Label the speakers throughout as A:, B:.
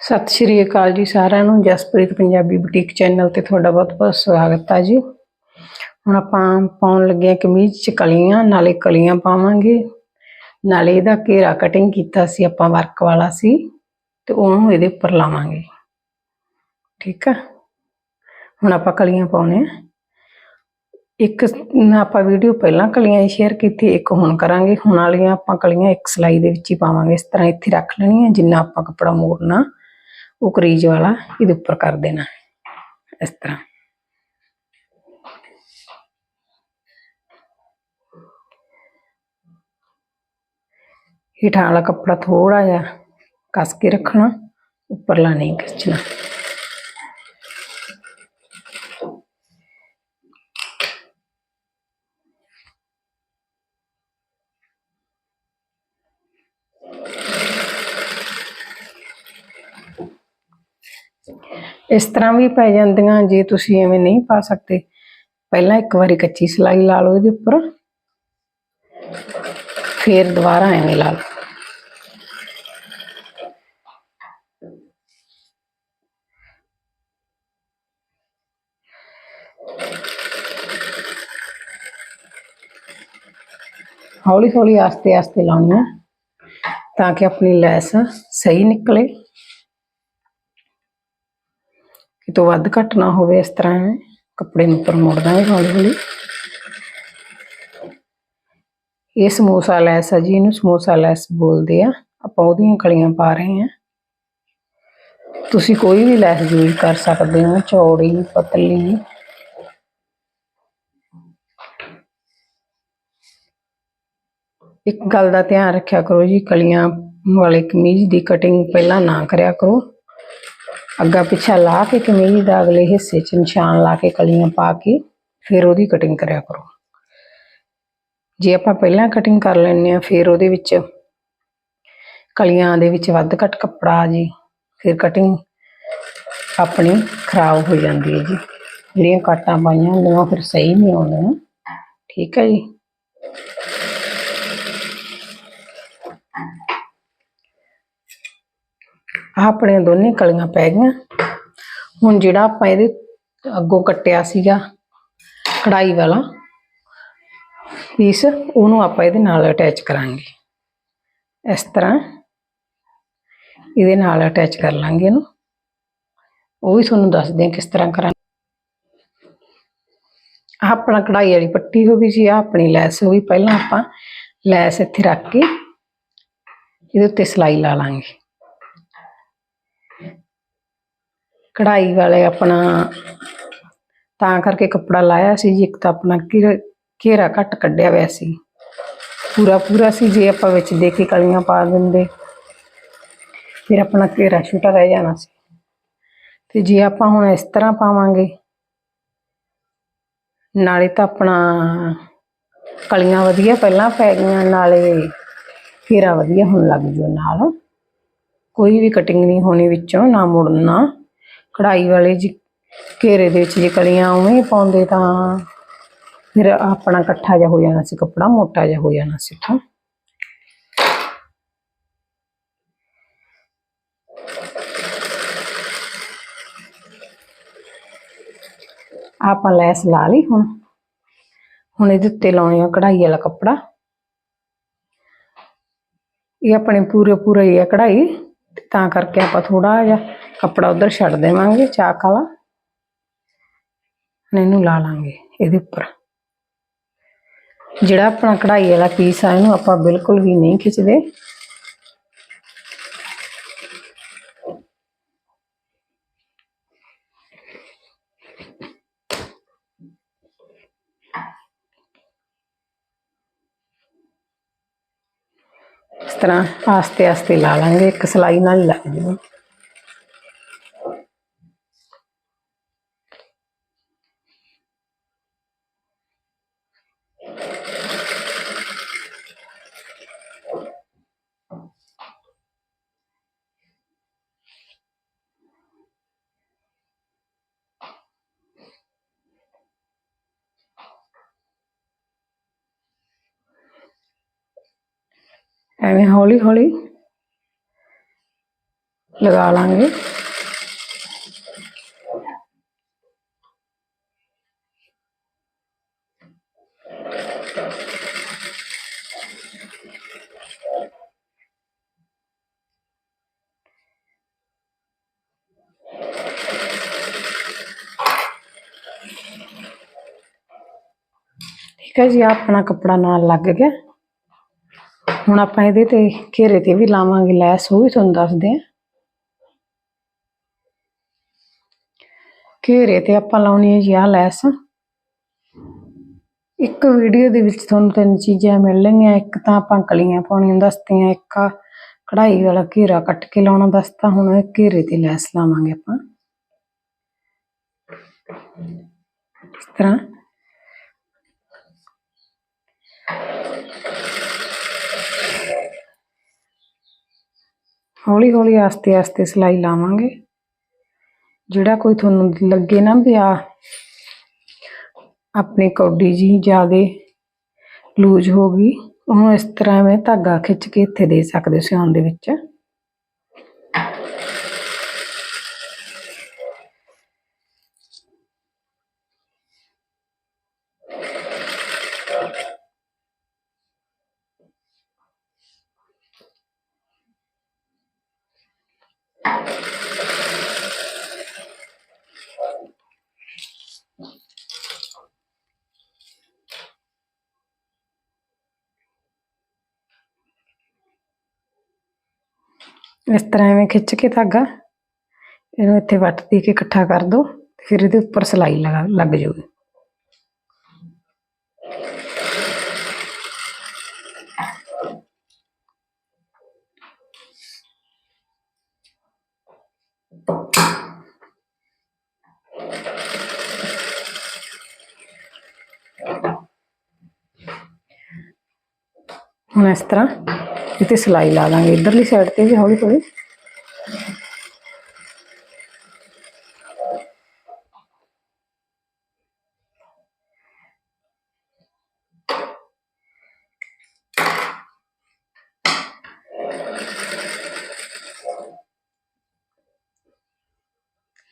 A: ਸਤਿ ਸ਼੍ਰੀ ਅਕਾਲ ਜੀ ਸਾਰਿਆਂ ਨੂੰ, ਜਸਪ੍ਰੀਤ ਪੰਜਾਬੀ ਬੁਟੀਕ ਚੈਨਲ ਤੇ ਤੁਹਾਡਾ ਬਹੁਤ-ਬਹੁਤ ਸਵਾਗਤ ਹੈ ਜੀ। ਹੁਣ ਆਪਾਂ ਪਾਉਣ ਲੱਗੇ ਕਮੀਜ਼ ਚ ਕਲੀਆਂ, ਨਾਲੇ ਕਲੀਆਂ ਪਾਵਾਂਗੇ। ਨਾਲੇ ਇਹਦਾ ਘੇਰਾ ਕਟਿੰਗ ਕੀਤਾ ਸੀ, ਆਪਾਂ ਵਰਕ ਵਾਲਾ ਸੀ, ਤੇ ਉਹਨੂੰ ਇਹਦੇ ਉੱਪਰ ਲਾਵਾਂਗੇ। ਠੀਕ ਆ? ਹੁਣ ਆਪਾਂ ਕਲੀਆਂ ਪਾਉਣੇ ਆ। ਇੱਕ ਆਪਾਂ ਵੀਡੀਓ ਪਹਿਲਾਂ ਕਲੀਆਂ ਹੀ ਸ਼ੇਅਰ ਕੀਤੀ, ਇੱਕ ਹੁਣ ਕਰਾਂਗੇ, ਹੁਣ ਵਾਲੀਆਂ ਆਪਾਂ ਕਲੀਆਂ ਇੱਕ ਸਲਾਈ ਦੇ ਵਿੱਚ ਹੀ ਪਾਵਾਂਗੇ, ਇਸ ਤਰ੍ਹਾਂ ਇੱਥੇ ਰੱਖ ਲੈਣੀਆਂ, ਜਿੰਨਾ ਆਪਾਂ ਕੱਪੜਾ ਮੋੜਨਾ, ਉਹ ਕਰੀਜ ਵਾਲਾ ਇਹਦੇ ਉੱਪਰ ਕਰ ਦੇਣਾ, ਇਸ ਤਰ੍ਹਾਂ। ਹੇਠਾਂ ਵਾਲਾ ਕੱਪੜਾ ਥੋੜਾ ਜਿਹਾ ਕੱਸ ਕੇ ਰੱਖਣਾ, ਉੱਪਰਲਾ ਨਹੀਂ ਖਿੱਚਣਾ। ਇਸ ਤਰ੍ਹਾਂ ਵੀ ਪੈ ਜਾਂਦੀਆਂ ਜੇ ਤੁਸੀਂ ਐਵੇਂ ਨਹੀਂ ਪਾ ਸਕਦੇ। ਪਹਿਲਾਂ ਇੱਕ ਵਾਰੀ ਕੱਚੀ ਸਿਲਾਈ ਲਾ ਲਓ ਇਹਦੇ ਉੱਪਰ। ਫਿਰ ਦੁਬਾਰਾ ਐਵੇਂ ਲਾ ਲਓ। ਹੌਲੀ ਹੌਲੀ ਆਸਤੇ ਆਸਤੇ ਲਾਉਣੀ ਹੈ ਤਾਂ ਕਿ ਆਪਣੀ ਲੈਸ ਸਹੀ ਨਿਕਲੇ। ਤੋਂ ਵੱਧ ਘੱਟ ਨਾ ਹੋਵੇ ਇਸ ਤਰ੍ਹਾਂ ਕੱਪੜੇ ਨੂੰ ਉੱਪਰ ਮੋੜ ਦਾਂਗੇ ਹੌਲੀ ਹੌਲੀ ਇਹ ਸਮੋਸਾ ਲੈਸ ਆ ਜੀ, ਇਹਨੂੰ ਸਮੋਸਾ ਲੈਸ ਬੋਲਦੇ ਆ। ਆਪਾਂ ਉਹਦੀਆਂ ਕਲੀਆਂ ਪਾ ਰਹੇ ਹਾਂ। ਤੁਸੀਂ ਕੋਈ ਵੀ ਲੈਸ ਯੂਜ਼ ਕਰ ਸਕਦੇ ਹੋ, ਚੌੜੀ, ਪਤਲੀ। ਇੱਕ ਗੱਲ ਦਾ ਧਿਆਨ ਰੱਖਿਆ ਕਰੋ ਜੀ, ਕਲੀਆਂ ਵਾਲੇ ਕਮੀਜ਼ ਦੀ ਕਟਿੰਗ ਪਹਿਲਾਂ ਨਾ ਕਰਿਆ ਕਰੋ। ਅੱਗਾ ਪਿੱਛਾ ਲਾ ਕੇ ਕਮੀਜ਼ ਦਾ ਅਗਲੇ ਹਿੱਸੇ 'ਚ ਨਿਸ਼ਾਨ ਲਾ ਕੇ ਕਲੀਆਂ ਪਾ ਕੇ ਫਿਰ ਉਹਦੀ ਕਟਿੰਗ ਕਰਿਆ ਕਰੋ। ਜੇ ਆਪਾਂ ਪਹਿਲਾਂ ਕਟਿੰਗ ਕਰ ਲੈਂਦੇ ਆ ਫਿਰ ਉਹਦੇ ਵਿੱਚ ਕਲੀਆਂ ਦੇ ਵਿੱਚ ਵੱਧ ਘੱਟ ਕੱਪੜਾ ਜੀ, ਫਿਰ ਕਟਿੰਗ ਆਪਣੀ ਖਰਾਬ ਹੋ ਜਾਂਦੀ ਹੈ ਜੀ। ਜਿਹੜੀਆਂ ਕਾਟਾਂ ਪਾਈਆਂ ਹੁੰਦੀਆਂ ਫਿਰ ਸਹੀ ਨਹੀਂ ਆਉਂਦੀਆਂ। ਠੀਕ ਹੈ ਜੀ। ਆਹ ਆਪਣੀਆਂ ਦੋਨੇ ਕਲੀਆਂ ਪੈ ਗਈਆਂ। ਹੁਣ ਜਿਹੜਾ ਆਪਾਂ ਇਹਦੇ ਅੱਗੋਂ ਕੱਟਿਆ ਸੀਗਾ ਕਢਾਈ ਵਾਲਾ ਪੀਸ ਉਹਨੂੰ ਆਪਾਂ ਇਹਦੇ ਨਾਲ ਅਟੈਚ ਕਰਾਂਗੇ। ਇਸ ਤਰ੍ਹਾਂ ਇਹਦੇ ਨਾਲ ਅਟੈਚ ਕਰ ਲਾਂਗੇ ਇਹਨੂੰ। ਉਹ ਵੀ ਤੁਹਾਨੂੰ ਦੱਸਦੇ ਹਾਂ ਕਿਸ ਤਰ੍ਹਾਂ ਕਰਾਂ ਆਪਣਾ ਕਢਾਈ ਵਾਲੀ ਪੱਟੀ ਹੋ ਗਈ ਸੀ ਆ ਆਪਣੀ ਲੈਸ ਹੋ ਗਈ। ਪਹਿਲਾਂ ਆਪਾਂ ਲੈਸ ਇੱਥੇ ਰੱਖ ਕੇ ਇਹਦੇ ਉੱਤੇ ਸਲਾਈ ਲਾ ਲਾਂਗੇ। ਕਢਾਈ ਵਾਲੇ ਆਪਣਾ, ਤਾਂ ਕਰਕੇ ਕੱਪੜਾ ਲਾਇਆ ਸੀ ਜੀ, ਇੱਕ ਤਾਂ ਆਪਣਾ ਘੇਰਾ ਘੇਰਾ ਘੱਟ ਕੱਢਿਆ ਹੋਇਆ ਸੀ। ਪੂਰਾ ਪੂਰਾ ਸੀ ਜੇ ਆਪਾਂ ਵਿੱਚ ਦੇ ਕੇ ਕਲੀਆਂ ਪਾ ਦਿੰਦੇ। ਫਿਰ ਆਪਣਾ ਘੇਰਾ ਛੋਟਾ ਰਹਿ ਜਾਣਾ ਸੀ। ਤੇ ਜੇ ਆਪਾਂ ਹੁਣ ਇਸ ਤਰ੍ਹਾਂ ਪਾਵਾਂਗੇ, ਨਾਲੇ ਤਾਂ ਆਪਣਾ ਕਲੀਆਂ ਵਧੀਆ ਪਹਿਲਾਂ ਪੈ ਗਈਆਂ, ਨਾਲੇ ਘੇਰਾ ਵਧੀਆ ਹੁਣ ਲੱਗ ਜੂ ਨਾਲ। ਕੋਈ ਵੀ ਕਟਿੰਗ ਨਹੀਂ ਹੋਣੀ ਵਿੱਚੋਂ, ਨਾ ਮੁੜਨਾ। ਕਢਾਈ ਵਾਲੇ ਜੀ ਘੇਰੇ ਦੇ ਵਿੱਚ ਜੇ ਕਲੀਆਂ ਉਵੇਂ ਹੀ ਪਾਉਂਦੇ ਤਾਂ ਫਿਰ ਆਪਣਾ ਇਕੱਠਾ ਜਿਹਾ ਹੋ ਜਾਣਾ ਸੀ ਕੱਪੜਾ, ਮੋਟਾ ਜਿਹਾ ਹੋ ਜਾਣਾ ਸੀ ਤਾਂ ਆਪਾਂ ਲੈਸ ਲਾ ਲਈ ਹੁਣ। ਹੁਣ ਇਹਦੇ ਉੱਤੇ ਲਾਉਣੀ ਆ ਕਢਾਈ ਵਾਲਾ ਕੱਪੜਾ। ਇਹ ਆਪਣੇ ਪੂਰੇ ਪੂਰੇ ਹੀ ਆ ਕਢਾਈ ਤੇ ਤਾਂ ਕਰਕੇ ਆਪਾਂ ਥੋੜਾ ਜਿਹਾ ਕੱਪੜਾ ਉਧਰ ਛੱਡ ਦੇਵਾਂਗੇ ਚਾਕ ਵਾਲਾ ਇਹਨੂੰ ਲਾ ਲਾਂਗੇ ਇਹਦੇ ਉੱਪਰ। ਜਿਹੜਾ ਆਪਣਾ ਕਢਾਈ ਵਾਲਾ ਪੀਸ ਆ, ਇਹਨੂੰ ਆਪਾਂ ਬਿਲਕੁਲ ਵੀ ਨਹੀਂ ਖਿੱਚਦੇ। ਇਸ ਤਰ੍ਹਾਂ ਆਸਤੇ ਆਸਤੇ ਲਾ ਲਾਂਗੇ, ਇੱਕ ਸਲਾਈ ਨਾਲ ਹੀ ਲੱਗ ਜੂ। ਐਵੇਂ ਹੌਲੀ ਹੌਲੀ ਲਗਾ ਲਾਂਗੇ। ਠੀਕ ਹੈ ਜੀ ਆਹ ਆਪਣਾ ਕੱਪੜਾ ਨਾਲ ਲੱਗ ਗਿਆ। ਹੁਣ ਆਪਾਂ ਇਹਦੇ ਤੇ ਘੇਰੇ ਤੇ ਵੀ ਲਾਵਾਂਗੇ ਲੈਸ, ਉਹ ਵੀ ਤੁਹਾਨੂੰ ਦੱਸਦੇ ਆ ਘੇਰੇ ਤੇ ਆਪਾਂ ਲਾਉਣੀ ਹੈ ਜੀ ਆਹ ਲੈਸ। ਇੱਕ ਵੀਡੀਓ ਦੇ ਵਿੱਚ ਤੁਹਾਨੂੰ ਤਿੰਨ ਚੀਜ਼ਾਂ ਮਿਲਣਗੀਆਂ, ਇੱਕ ਤਾਂ ਆਪਾਂ ਕਲੀਆਂ ਪਾਉਣੀਆਂ ਦੱਸਤੀਆਂ, ਇੱਕ ਆ ਕਢਾਈ ਵਾਲਾ ਘੇਰਾ ਕੱਟ ਕੇ ਲਾਉਣਾ ਦੱਸਤਾ, ਹੁਣ ਇਹ ਘੇਰੇ ਤੇ ਲੈਸ ਲਾਵਾਂਗੇ ਆਪਾਂ। ਇਸ ਤਰ੍ਹਾਂ ਹੌਲੀ ਹੌਲੀ ਆਸਤੇ ਆਸਤੇ ਸਿਲਾਈ ਲਾਵਾਂਗੇ। ਜਿਹੜਾ ਕੋਈ ਤੁਹਾਨੂੰ ਲੱਗੇ ਨਾ ਵੀ ਆ ਆਪਣੀ ਕੌਡੀ ਜੀ ਜਿਆਦੇ ਲੂਜ ਹੋ ਗਈ, ਉਹਨੂੰ ਇਸ ਤਰ੍ਹਾਂ ਐਵੇਂ ਧਾਗਾ ਖਿੱਚ ਕੇ ਇੱਥੇ ਦੇ ਸਕਦੇ ਹੋ ਸਿਉਣ ਦੇ ਵਿੱਚ। ਇਸ ਤਰ੍ਹਾਂ ਐਵੇਂ ਖਿੱਚ ਕੇ ਧਾਗਾ ਇਹਨੂੰ ਇੱਥੇ ਵੱਟ ਦੇ ਕੇ ਇਕੱਠਾ ਕਰ ਦੋ ਤੇ ਫਿਰ ਇਹਦੇ ਉੱਪਰ ਸਿਲਾਈ ਲਗਾ ਲੱਗ ਜਾਊਗੀ ਹੁਣ ਇਸ ਤਰ੍ਹਾਂ ਇੱਥੇ ਸਿਲਾਈ ਲਾ ਲਾਂਗੇ ਇਧਰਲੀ ਸਾਈਡ ਤੇ ਵੀ ਹੌਲੀ ਹੌਲੀ।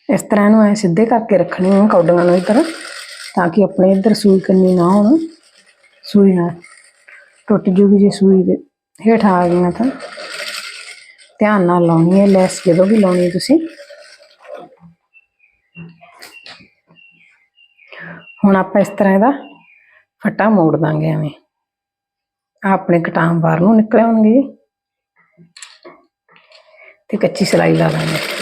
A: ਇਸ ਤਰ੍ਹਾਂ ਇਹਨੂੰ ਐ ਸਿੱਧੇ ਕਰਕੇ ਰੱਖਣੀ ਹੈ ਕੌਡੀਆਂ ਨੂੰ ਇੱਧਰ, ਤਾਂ ਕਿ ਆਪਣੇ ਇੱਧਰ ਸੂਈ ਕੰਨੀ ਨਾ ਹੋਣ। ਸੂਈ ਨਾ ਟੁੱਟ ਜੂਗੀ ਜੇ ਸੂਈ ਦੇ ਹੇਠ ਆ ਗਈਆਂ ਤਾਂ। ਧਿਆਨ ਨਾਲ ਲਾਉਣੀ ਹੈ, ਲੈਸ ਜਦੋਂ ਵੀ ਲਾਉਣੀ ਹੈ ਤੁਸੀਂ। ਹੁਣ ਆਪਾਂ ਇਸ ਤਰ੍ਹਾਂ ਇਹਦਾ ਫੱਟਾ ਮੋੜ ਦਾਂਗੇ ਐਵੇਂ। ਆਪਣੇ ਕਟਾਮ ਬਾਹਰ ਨੂੰ ਨਿਕਲ ਆਉਣਗੇ ਜੀ। ਤੇ ਕੱਚੀ ਸਿਲਾਈ ਲਾ ਦਾਂਗੇ।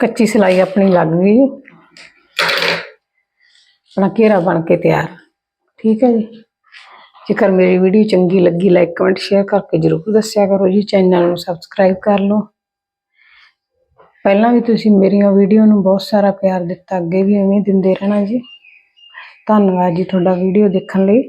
A: ਕੱਚੀ ਸਿਲਾਈ ਆਪਣੀ ਲੱਗ ਗਈ ਆਪਣਾ ਘੇਰਾ ਬਣ ਕੇ ਤਿਆਰ। ਠੀਕ ਹੈ ਜੀ। ਜੇਕਰ ਮੇਰੀ ਵੀਡੀਓ ਚੰਗੀ ਲੱਗੀ ਲਾਈਕ ਕਮੈਂਟ ਸ਼ੇਅਰ ਕਰਕੇ ਜਰੂਰ ਦੱਸਿਆ ਕਰੋ ਜੀ। ਚੈਨਲ ਨੂੰ ਸਬਸਕ੍ਰਾਈਬ ਕਰ ਲਓ। ਪਹਿਲਾਂ ਵੀ ਤੁਸੀਂ ਮੇਰੀਆਂ ਵੀਡੀਓ ਨੂੰ ਬਹੁਤ ਸਾਰਾ ਪਿਆਰ ਦਿੱਤਾ, ਅੱਗੇ ਵੀ ਐਵੇਂ ਦਿੰਦੇ ਰਹਿਣਾ ਜੀ। ਧੰਨਵਾਦ ਜੀ ਤੁਹਾਡਾ ਵੀਡੀਓ ਦੇਖਣ ਲਈ।